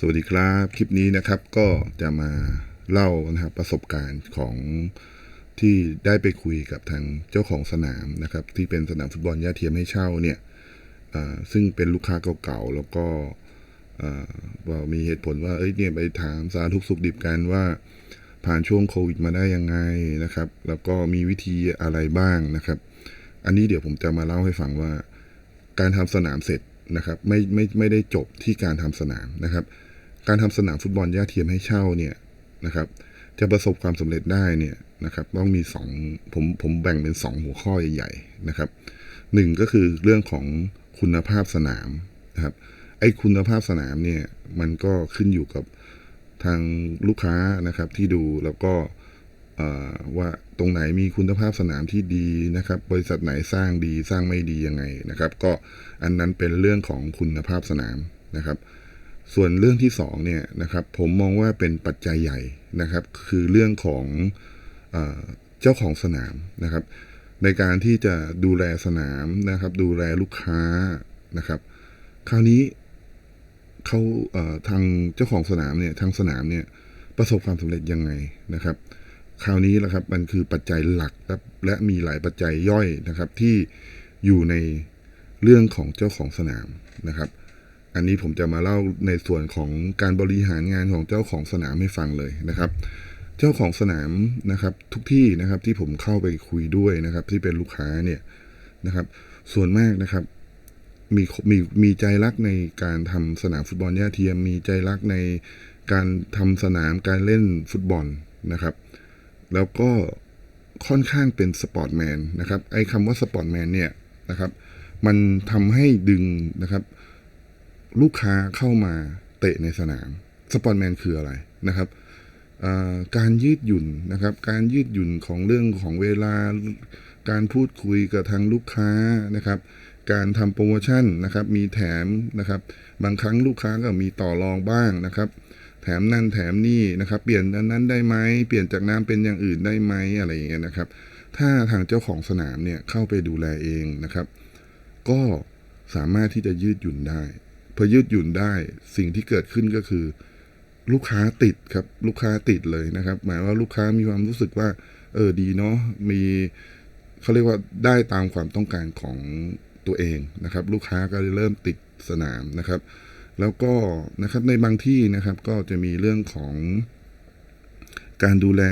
สวัสดีครับคลิปนี้นะครับก็จะมาเล่านะครับประสบการณ์ของที่ได้ไปคุยกับทางเจ้าของสนามนะครับ ที่เป็นสนามฟุตบอลย่าเทียมให้เช่าเนี่ยซึ่งเป็นลูกค้าเก่าๆแล้วก็อ่าว่ามีเหตุผลว่าเอ้ยเนี่ยไปถามสารทุกสุขดิบกันว่า ผ่านช่วงโควิดมาได้ยังไงนะครับ แล้วก็มีวิธีอะไรบ้างนะครับ อันนี้เดี๋ยวผมจะมาเล่าให้ฟังว่า การทำสนามเสร็จ นะครับไม่ไม่ไม่ได้จบที่การทำสนามนะครับ การทำสนามฟุตบอลหญ้าเทียมให้เช่าเนี่ยนะครับจะประสบความสำเร็จได้เนี่ยนะครับต้องมีสองผมผมแบ่งเป็นสองหัวข้อใหญ่ๆนะครับหนึ่งก็คือเรื่องของคุณภาพสนามนะครับไอ้คุณภาพสนามเนี่ยมันก็ขึ้นอยู่กับทางลูกค้านะครับที่ดูแล้วก็ ว่าตรงไหนมีคุณภาพสนามที่ดีนะครับ บริษัทไหนสร้างดีสร้างไม่ดียังไงนะครับ ก็อันนั้นเป็นเรื่องของคุณภาพสนามนะครับ ส่วนเรื่องที่สองเนี่ยนะครับ ผมมองว่าเป็นปัจจัยใหญ่นะครับ คือเรื่องของเอเจ้าของสนามนะครับ ในการที่จะดูแลสนามนะครับ ดูแลลูกค้านะครับ คราวนี้เขาเทางเจ้าของสนามเนี่ยทางสนามเนี่ยประสบความสำเร็จยังไงนะครับ คราวนี้แหละครับมันคือปัจจัยหลักและและมีหลายปัจจัยย่อยนะครับ ที่อยู่ในเรื่องของเจ้าของสนามนะครับ อันนี้ผมจะมาเล่าในส่วนของการบริหารงานของเจ้าของสนามให้ฟังเลยนะครับ เจ้าของสนามนะครับ ทุกที่นะครับที่ผมเข้าไปคุยด้วยนะครับ ที่เป็นลูกค้าเนี่ยนะครับ ส่วนมากนะครับมีมีมีใจรักในการทำสนามฟุตบอลหญ้าเทียม มีใจรักในการทำสนามการเล่นฟุตบอลนะครับ แล้วก็ค่อนข้างเป็นสปอร์ตแมนนะครับไอ้คำว่าสปอร์ตแมนเนี่ยนะครับ มันทำให้ดึงนะครับ ลูกค้าเข้ามาเตะในสนามสปอร์ตแมนคืออะไรนะครับการยืดหยุ่นนะครับ การยืดหยุ่นของเรื่องของเวลา การพูดคุยกับทางลูกค้านะครับ การทำโปรโมชั่นนะครับ มีแถมนะครับ บางครั้งลูกค้าก็มีต่อรองบ้างนะครับ แถมนั่นแถมนี่นะครับ เปลี่ยนอันนั้นได้ไหมเปลี่ยนจากน้ำเป็นอย่างอื่นได้ไหมอะไรอย่างเงี้ยนะครับ ถ้าทางเจ้าของสนามเนี่ยเข้าไปดูแลเองนะครับ ก็สามารถที่จะยืดหยุ่นได้พอยืดหยุ่นได้สิ่งที่เกิดขึ้นก็คือ ลูกค้าติดครับ ลูกค้าติดเลยนะครับ หมายว่าลูกค้ามีความรู้สึกว่า เออดีเนาะมีเขาเรียกว่าได้ตามความต้องการของตัวเองนะครับ ลูกค้าก็เริ่มติดสนามนะครับ แล้วก็นะครับในบางที่นะครับก็จะมีเรื่องของการดูแล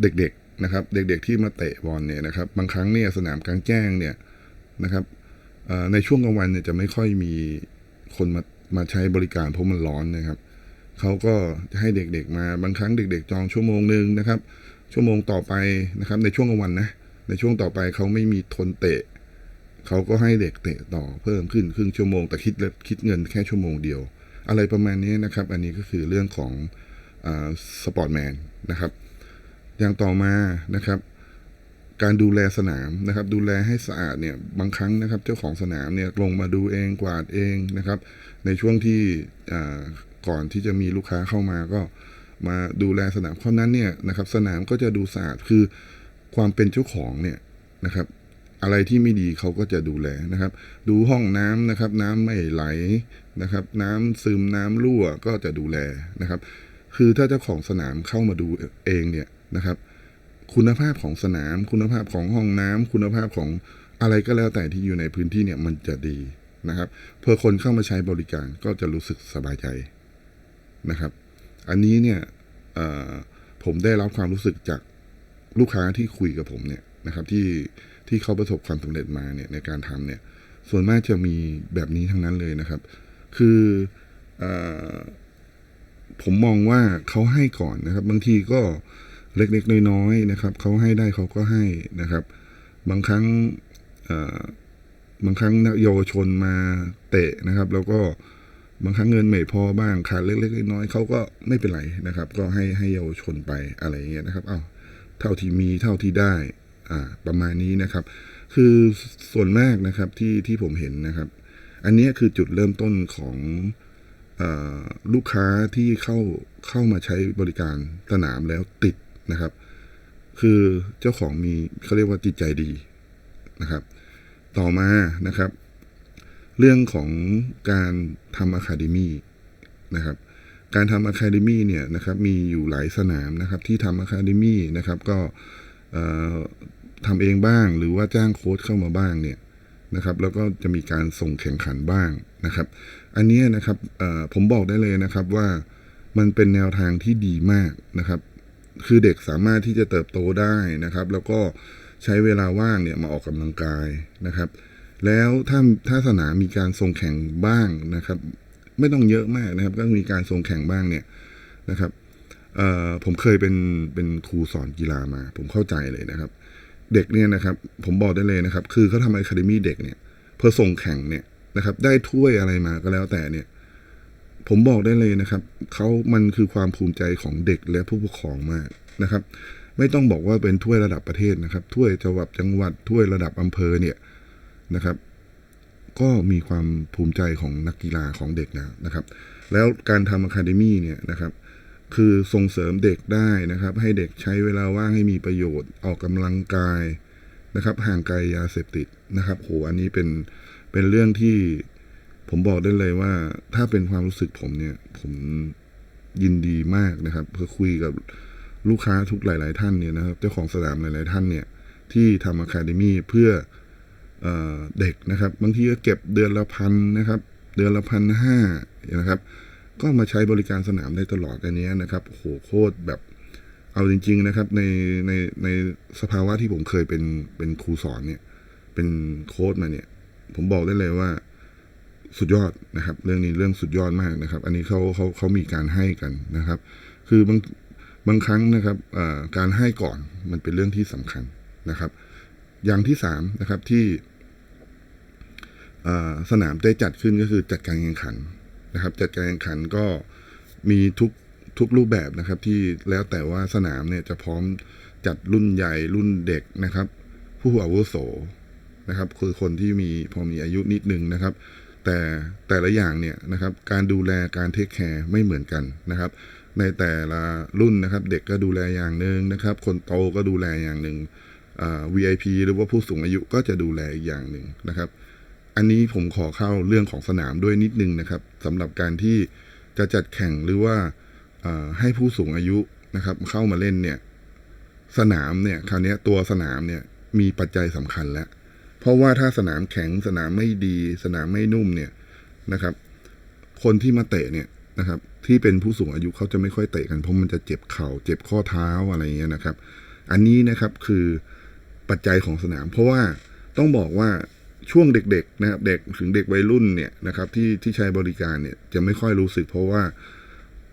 เด็กๆนะครับ เด็กๆที่มาเตะบอลเนี่ยนะครับ บางครั้งเนี่ยสนามกลางแจ้งเนี่ยนะครับในช่วงกลางวันเนี่ยจะไม่ค่อยมีคนมามาใช้บริการเพราะมันร้อนนะครับเขาก็จะให้เด็กๆ มาบางครั้งเด็ก ๆ จองชั่วโมงหนึ่งนะครับ ชั่วโมงต่อไปนะครับ ในช่วงกลางวันนะในช่วงต่อไปเขาไม่มีทนเตะ เขาก็ให้เด็กเตะต่อเพิ่มขึ้นครึ่งชั่วโมง แต่คิดคิดเงินแค่ชั่วโมงเดียว อะไรประมาณนี้นะครับ อันนี้ก็คือเรื่องของสปอร์ตแมนนะครับ อย่างต่อมานะครับ การดูแลสนามนะครับ ดูแลให้สะอาดเนี่ยบางครั้งนะครับ เจ้าของสนามเนี่ยลงมาดูเองกวาดเองนะครับ ในช่วงที่ก่อนที่จะมีลูกค้าเข้ามาก็มาดูแลสนามเพราะนั้นเนี่ยนะครับ สนามก็จะดูสะอาดคือความเป็นเจ้าของเนี่ยนะครับ อะไรที่ไม่ดีเขาก็จะดูแลนะครับ ดูห้องน้ำนะครับ น้ำไม่ไหลนะครับ น้ำซึมน้ำรั่วก็จะดูแลนะครับ คือถ้าเจ้าของสนามเข้ามาดูเองเนี่ยนะครับ คุณภาพของสนาม คุณภาพของห้องน้ำคุณภาพของอะไรก็แล้วแต่ที่อยู่ในพื้นที่เนี่ยมันจะดีนะครับเพื่อคนเข้ามาใช้บริการก็จะรู้สึกสบายใจนะครับ อันนี้เนี่ยผมได้รับความรู้สึกจากลูกค้าที่คุยกับผมเนี่ยนะครับที่ ที่เขาประสบความสำเร็จมาเนี่ยในการทำเนี่ยส่วนมากจะมีแบบนี้ทั้งนั้นเลยนะครับ คืออผมมองว่าเขาให้ก่อนนะครับ บางทีก็เล็กๆน้อยๆนะครับเขาให้ได้เขาก็ให้นะครับ บางครั้งบางครั้งนักเยาวชนมาเตะนะครับ แล้วก็บางครั้งเงินไม่พอบ้างขาดเล็กๆน้อยๆเขาก็ไม่เป็นไรนะครับ ก็ให้ให้เยาวชนไปอะไรอย่างเงี้ยนะครับเอาเท่าที่มีเท่าที่ได้ ประมาณนี้นะครับ คือส่วนมากนะครับที่ที่ผมเห็นนะครับ อันนี้คือจุดเริ่มต้นของอลูกค้าที่เข้าเข้ามาใช้บริการสนามแล้วติดนะครับ คือเจ้าของมีเขาเรียกว่าจิตใจดีนะครับ ต่อมานะครับ เรื่องของการทำอะคาเดมี่นะครับการทำอะคาเดมี่เนี่ยนะครับมีอยู่หลายสนามนะครับที่ทำอะคาเดมี่นะครับ ก็ ทำเองบ้างหรือว่าจ้างโค้ชเข้ามาบ้างเนี่ยนะครับแล้วก็จะมีการส่งแข่งขันบ้างนะครับ อันนี้นะครับผมบอกได้เลยนะครับว่ามันเป็นแนวทางที่ดีมากนะครับ คือเด็กสามารถที่จะเติบโตได้นะครับ แล้วก็ใช้เวลาว่างเนี่ยมาออกกำลังกายนะครับ แล้วถ้าถ้าสนามมีการส่งแข่งบ้างนะครับ ไม่ต้องเยอะมากนะครับ ก็มีการส่งแข่งบ้างเนี่ยนะครับ ผมเคยเป็นเป็นครูสอนกีฬามา ผมเข้าใจเลยนะครับ เด็กเนี่ยนะครับ ผมบอกได้เลยนะครับ คือเขาทำอะคาเดมี่เด็กเนี่ยเพื่อส่งแข่งเนี่ยนะครับ ได้ถ้วยอะไรมาก็แล้วแต่เนี่ย ผมบอกได้เลยนะครับเขามันคือความภูมิใจของเด็กและผู้ปกครองมากนะครับ ไม่ต้องบอกว่าเป็นถ้วยระดับประเทศนะครับ ถ้วยจังหวัดจังหวัดถ้วยระดับอำเภอเนี่ยนะครับ ก็มีความภูมิใจของนักกีฬาของเด็กนะนะครับ แล้วการทำอะคาเดมี่เนี่ยนะครับ คือส่งเสริมเด็กได้นะครับ ให้เด็กใช้เวลาว่างให้มีประโยชน์ออกกำลังกายนะครับ ห่างไกลยาเสพติดนะครับโหอันนี้เป็นเป็นเรื่องที่ผมบอกได้เลยว่า ถ้าเป็นความรู้สึกผมเนี่ย ผมยินดีมากนะครับเพื่อคุยกับลูกค้าทุกหลาย ๆ ท่านเนี่ยนะครับ เจ้าของสนามหลาย ๆ ท่านเนี่ย ที่ทำอะคาเดมี่เพื่อเอเด็กนะครับ บางทีก็เก็บเดือนละพันนะครับ เดือนละพันห้านะครับ ก็มาใช้บริการสนามได้ตลอดอันนี้นะครับโหโคตรแบบเอาจริง ๆ นะครับ ในในในสภาวะที่ผมเคยเป็นเป็นครูสอนเนี่ย เป็นโค้ดมาเนี่ย ผมบอกได้เลยว่าสุดยอดนะครับ เรื่องนี้เรื่องสุดยอดมากนะครับ อันนี้เขาเขาเขามีการให้กันนะครับ คือบางบางครั้งนะครับการให้ก่อนมันเป็นเรื่องที่สำคัญนะครับ อย่างที่สามนะครับที่สนามได้จัดขึ้นก็คือจัดการแข่งขัน นะครับ จัดการแข่งขันก็มีทุกทุกรูปแบบนะครับ ที่แล้วแต่ว่าสนามเนี่ยจะพร้อมจัดรุ่นใหญ่รุ่นเด็กนะครับ ผู้อาวุโสนะครับ คือคนที่มีพอมีอายุนิดนึงนะครับ แต่แต่ละอย่างเนี่ยนะครับ การดูแลการเทคแคร์ไม่เหมือนกันนะครับ ในแต่ละรุ่นนะครับ เด็กก็ดูแลอย่างหนึ่งนะครับ คนโตก็ดูแลอย่างหนึ่งอ่า VIP หรือว่าผู้สูงอายุก็จะดูแลอีกอย่างหนึ่งนะครับ อันนี้ผมขอเข้าเรื่องของสนามด้วยนิดนึงนะครับสำหรับการที่จะจัดแข่งหรือว่าให้ผู้สูงอายุนะครับ เข้ามาเล่นเนี่ย สนามเนี่ยคราวนี้ตัวสนามเนี่ยมีปัจจัยสำคัญแล้ว เพราะว่าถ้าสนามแข็งสนามไม่ดี สนามไม่นุ่มเนี่ยนะครับ คนที่มาเตะเนี่ยนะครับ ที่เป็นผู้สูงอายุเขาจะไม่ค่อยเตะกันเพราะมันจะเจ็บเข่าเจ็บข้อเท้าอะไรอย่างเงี้ยนะครับ อันนี้นะครับคือปัจจัยของสนาม เพราะว่าต้องบอกว่า ช่วงเด็กๆนะครับเด็กถึงเด็กวัยรุ่นเนี่ยนะครับที่ที่ใช้บริการเนี่ยจะไม่ค่อยรู้สึกเพราะว่า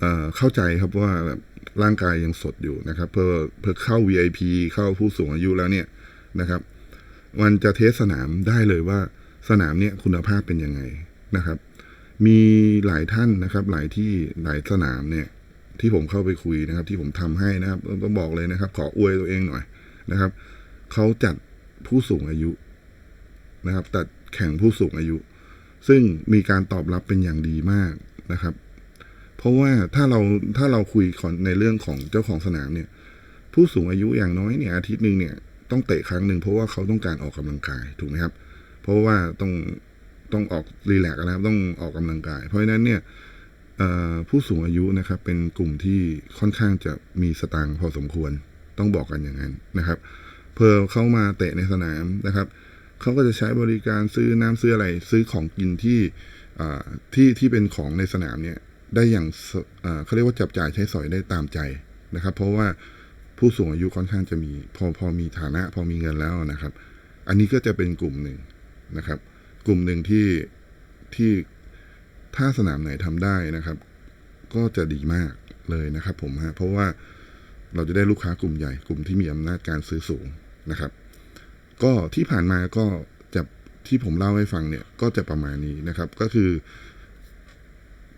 เอ่อเข้าใจครับว่าร่างกายยังสดอยู่นะครับเพื่อเพื่อเข้า VIP เข้าผู้สูงอายุแล้วเนี่ยนะครับ มันจะเทสสนามได้เลยว่าสนามเนี่ยคุณภาพเป็นยังไงนะครับ มีหลายท่านนะครับ หลายที่หลายสนามเนี่ย ที่ผมเข้าไปคุยนะครับ ที่ผมทำให้นะครับต้องบอกเลยนะครับ ขออวยตัวเองหน่อยนะครับเขาจัดผู้สูงอายุ นะครับจัดแข่งผู้สูงอายุ ซึ่งมีการตอบรับเป็นอย่างดีมากนะครับ เพราะว่าถ้าเราถ้าเราคุยในเรื่องของเจ้าของสนามเนี่ย ผู้สูงอายุอย่างน้อยเนี่ยอาทิตย์หนึ่งเนี่ยต้องเตะครั้งหนึ่งเพราะว่าเขาต้องการออกกำลังกายถูกไหมครับ เพราะว่าต้องต้องออกรีแลกซ์นะครับต้องออกกำลังกาย เพราะฉะนั้นเนี่ยผู้สูงอายุนะครับเป็นกลุ่มที่ค่อนข้างจะมีสตางค์พอสมควรต้องบอกกันอย่างนั้นนะครับ เพื่อเข้ามาเตะในสนามนะครับ เขาก็จะใช้บริการซื้อน้ำซื้ออะไร ซื้อของกินที่ที่ที่เป็นของในสนามเนี่ยได้อย่างเขาเรียกว่าจับจ่ายใช้สอยได้ตามใจนะครับ เพราะว่าผู้สูงอายุค่อนข้างจะมีพอพอมีฐานะ พอมีเงินแล้วนะครับ อันนี้ก็จะเป็นกลุ่มหนึ่งนะครับ กลุ่มหนึ่งที่ที่ถ้าสนามไหนทำได้นะครับ ก็จะดีมากเลยนะครับ ผมฮะเพราะว่าเราจะได้ลูกค้ากลุ่มใหญ่กลุ่มที่มีอำนาจการซื้อสูงนะครับ ก็ที่ผ่านมาก็จะที่ผมเล่าให้ฟังเนี่ยก็จะประมาณนี้นะครับ ก็คือ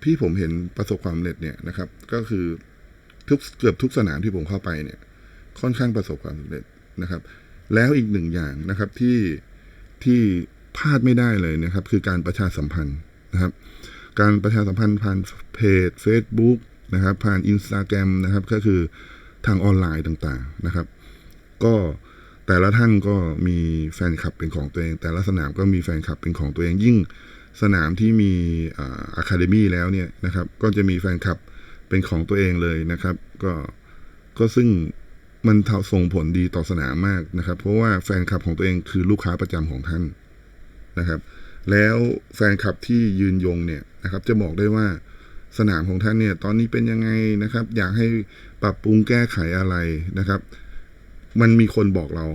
ที่ผมเห็นประสบความสำเร็จเนี่ยนะครับ ก็คือทุกเกือบทุกสนามที่ผมเข้าไปเนี่ย ค่อนข้างประสบความสำเร็จนะครับ แล้วอีกหนึ่งอย่างนะครับที่ที่พลาดไม่ได้เลยนะครับ คือการประชาสัมพันธ์นะครับ การประชาสัมพันธ์ผ่านเพจ Facebook นะครับ ผ่าน Instagram นะครับ ก็คือทางออนไลน์ต่างๆนะครับ ก็ แต่ละท่านก็มีแฟนคลับเป็นของตัวเอง แต่ละสนามก็มีแฟนคลับเป็นของตัวเอง ยิ่งสนามที่มีอะคาเดมี่แล้วเนี่ยนะครับ ก็จะมีแฟนคลับเป็นของตัวเองเลยนะครับ ก็ก็ซึ่งมันส่งผลดีต่อสนามมากนะครับ เพราะว่าแฟนคลับของตัวเองคือลูกค้าประจำของท่านนะครับ แล้วแฟนคลับที่ยืนยงเนี่ยนะครับ จะบอกได้ว่าสนามของท่านเนี่ย ตอนนี้เป็นยังไงนะครับ อยากให้ปรับปรุงแก้ไขอะไรนะครับ มันมีคนบอกเรา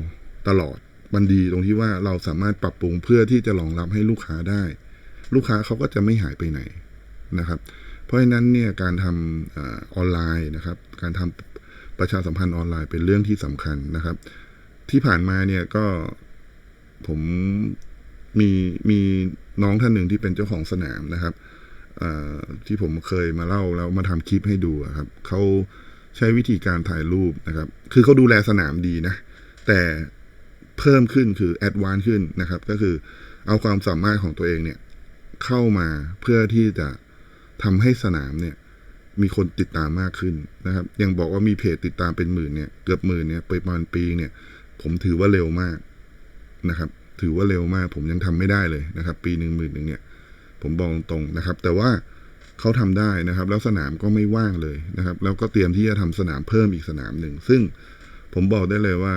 ตลอดมันดีตรงที่ว่าเราสามารถปรับปรุงเพื่อที่จะรองรับให้ลูกค้าได้ ลูกค้าเขาก็จะไม่หายไปไหนนะครับ เพราะฉะนั้นเนี่ยการทำอออนไลน์นะครับ การทำประชาสัมพันธ์ออนไลน์เป็นเรื่องที่สำคัญนะครับ ที่ผ่านมาเนี่ยก็ผมมีมีน้องท่านหนึ่งที่เป็นเจ้าของสนามนะครับที่ผมเคยมาเล่าแล้วมาทำคลิปให้ดูครับเขา ใช้วิธีการถ่ายรูปนะครับ คือเขาดูแลสนามดีนะ แต่เพิ่มขึ้นคือแอดวานขึ้นนะครับ ก็คือเอาความสามารถของตัวเองเนี่ย เข้ามาเพื่อที่จะทำให้สนามเนี่ย มีคนติดตามมากขึ้นนะครับ ยังบอกว่ามีเพจติดตามเป็นหมื่นเนี่ย เกือบหมื่นเนี่ยประมาณปีเนี่ย ผมถือว่าเร็วมากนะครับ ถือว่าเร็วมาก ผมยังทำไม่ได้เลยนะครับ ปีหนึ่งหมื่นหนึ่งเนี่ย ผมบอกตรงนะครับ แต่ว่า เขาทำได้นะครับ แล้วสนามก็ไม่ว่างเลยนะครับ แล้วก็เตรียมที่จะทำสนามเพิ่มอีกสนามหนึ่ง ซึ่งผมบอกได้เลยว่า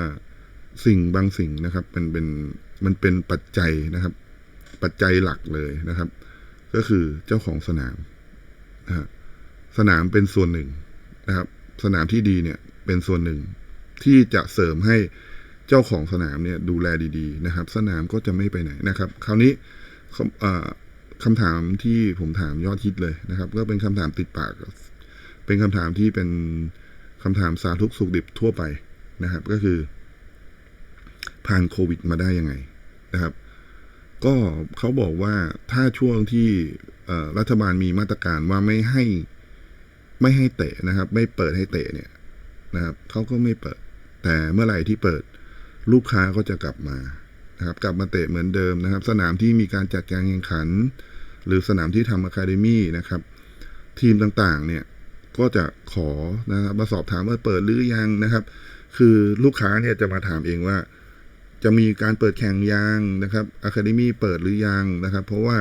สิ่งบางสิ่งนะครับเป็นเป็นมันเป็นปัจจัยนะครับ ปัจจัยหลักเลยนะครับ ก็คือเจ้าของสนามนะฮะสนามเป็นส่วนหนึ่งนะครับ สนามที่ดีเนี่ยเป็นส่วนหนึ่ง ที่จะเสริมให้เจ้าของสนามเนี่ยดูแลดี ๆ นะครับ สนามก็จะไม่ไปไหนนะครับ คราวนี้ คำถามที่ผมถามยอดฮิตเลยนะครับ ก็เป็นคำถามติดปาก เป็นคำถามที่เป็นคำถามสาทุสุขดิบทั่วไปนะครับ ก็คือ ผ่านโควิดมาได้ยังไงนะครับ ก็เขาบอกว่าถ้าช่วงที่รัฐบาลมีมาตรการว่าไม่ให้ไม่ให้เตะนะครับ ไม่เปิดให้เตะเนี่ยนะครับเขาก็ไม่เปิด แต่เมื่อไหร่ที่เปิด ลูกค้าก็จะกลับมา นะครับกลับมาเตะเหมือนเดิมนะครับ สนามที่มีการจัดการแข่งขัน หรือสนามที่ทำอะคาเดมี่นะครับ ทีมต่างๆ เนี่ยก็จะขอนะครับมาสอบถามว่าเปิดหรือยังนะครับ คือลูกค้าเนี่ยจะมาถามเองว่า จะมีการเปิดแข่งยางนะครับอะคาเดมี่เปิดหรือยังนะครับ เพราะว่า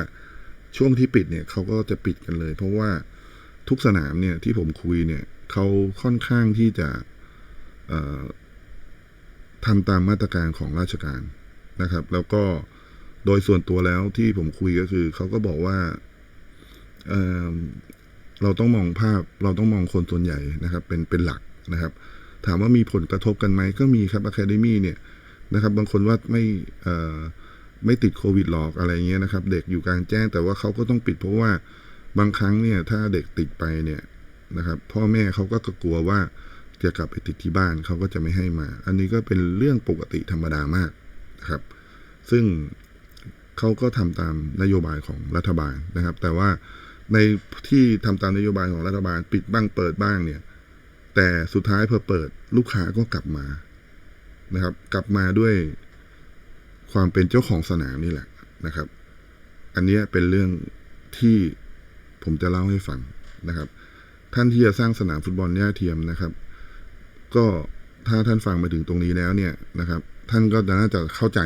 ช่วงที่ปิดเนี่ยเขาก็จะปิดกันเลย เพราะว่าทุกสนามเนี่ยที่ผมคุยเนี่ยเขาค่อนข้างที่จะทำตามมาตรการของราชการ นะครับ แล้วก็โดยส่วนตัวแล้วที่ผมคุยก็คือเขาก็บอกว่าเเราต้องมองภาพเราต้องมองคนส่วนใหญ่นะครับ เป็นเป็นหลักนะครับ ถามว่ามีผลกระทบกันไหมก็มีครับอะคาเดมี่เนี่ยนะครับ บางคนว่าไม่ไม่ติดโควิดหรอกอะไรเงี้ยนะครับ เด็กอยู่กลางแจ้งแต่ว่าเขาก็ต้องปิดเพราะว่าบางครั้งเนี่ย ถ้าเด็กติดไปเนี่ยนะครับ พ่อแม่เขาก็กลัวว่าจะกลับไปติดที่บ้านเขาก็จะไม่ให้มา อันนี้ก็เป็นเรื่องปกติธรรมดามาก นะครับ ซึ่งเขาก็ทำตามนโยบายของรัฐบาลนะครับ แต่ว่าในที่ทำตามนโยบายของรัฐบาล ปิดบ้างเปิดบ้างเนี่ย แต่สุดท้ายพอเปิดลูกค้าก็กลับมานะครับ กลับมาด้วยความเป็นเจ้าของสนามนี่แหละนะครับ อันนี้เป็นเรื่องที่ผมจะเล่าให้ฟังนะครับ ท่านที่จะสร้างสนามฟุตบอลหญ้าเทียมนะครับ ก็ถ้าท่านฟังมาถึงตรงนี้แล้วเนี่ยนะครับ ท่านก็น่าจะเข้าใจ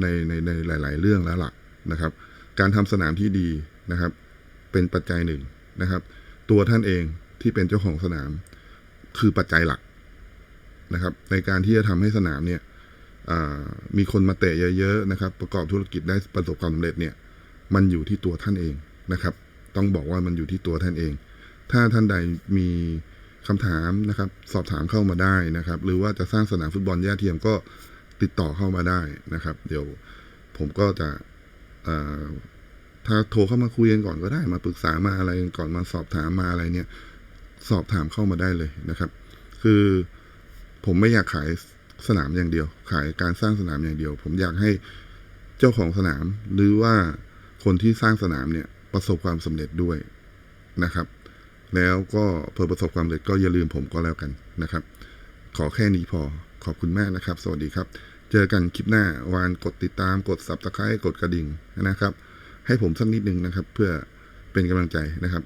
ในในในหลาย ๆ เรื่องแล้วล่ะนะครับ การทำสนามที่ดีนะครับ เป็นปัจจัยหนึ่งนะครับ ตัวท่านเองที่เป็นเจ้าของสนามคือปัจจัยหลักนะครับ ในการที่จะทำให้สนามเนี่ยมีคนมาเตะเยอะ ๆ นะครับ ประกอบธุรกิจได้ประสบความสำเร็จเนี่ย มันอยู่ที่ตัวท่านเองนะครับ ต้องบอกว่ามันอยู่ที่ตัวท่านเอง ถ้าท่านใดมีคำถามนะครับ สอบถามเข้ามาได้นะครับ หรือว่าจะสร้างสนามฟุตบอลแย่เทียมก็ ติดต่อเข้ามาได้นะครับ เดี๋ยวผมก็จะถ้าโทรเข้ามาคุยกันก่อนก็ได้มาปรึกษามาอะไรก่อนมาสอบถามมาอะไรเนี่ย สอบถามเข้ามาได้เลยนะครับ คือผมไม่อยากขายสนามอย่างเดียว ขายการสร้างสนามอย่างเดียว ผมอยากให้เจ้าของสนามหรือว่าคนที่สร้างสนามเนี่ยประสบความสำเร็จด้วยนะครับ แล้วก็เพื่อประสบความสำเร็จก็อย่าลืมผมก็แล้วกันนะครับ ขอแค่นี้พอ ขอบคุณมากนะครับ สวัสดีครับ เจอกันคลิปหน้าวานกดติดตามกด subscribe กดกระดิ่งนะครับ ให้ผมสักนิดนึงนะครับ เพื่อเป็นกำลังใจนะครับ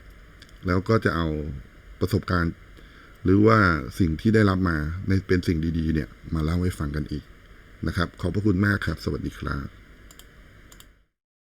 แล้วก็จะเอาประสบการณ์ หรือว่าสิ่งที่ได้รับมาในเป็นสิ่งดีๆ เนี่ย มาเล่าให้ฟังกันอีกนะครับ ขอบพระคุณมากครับ สวัสดีครับ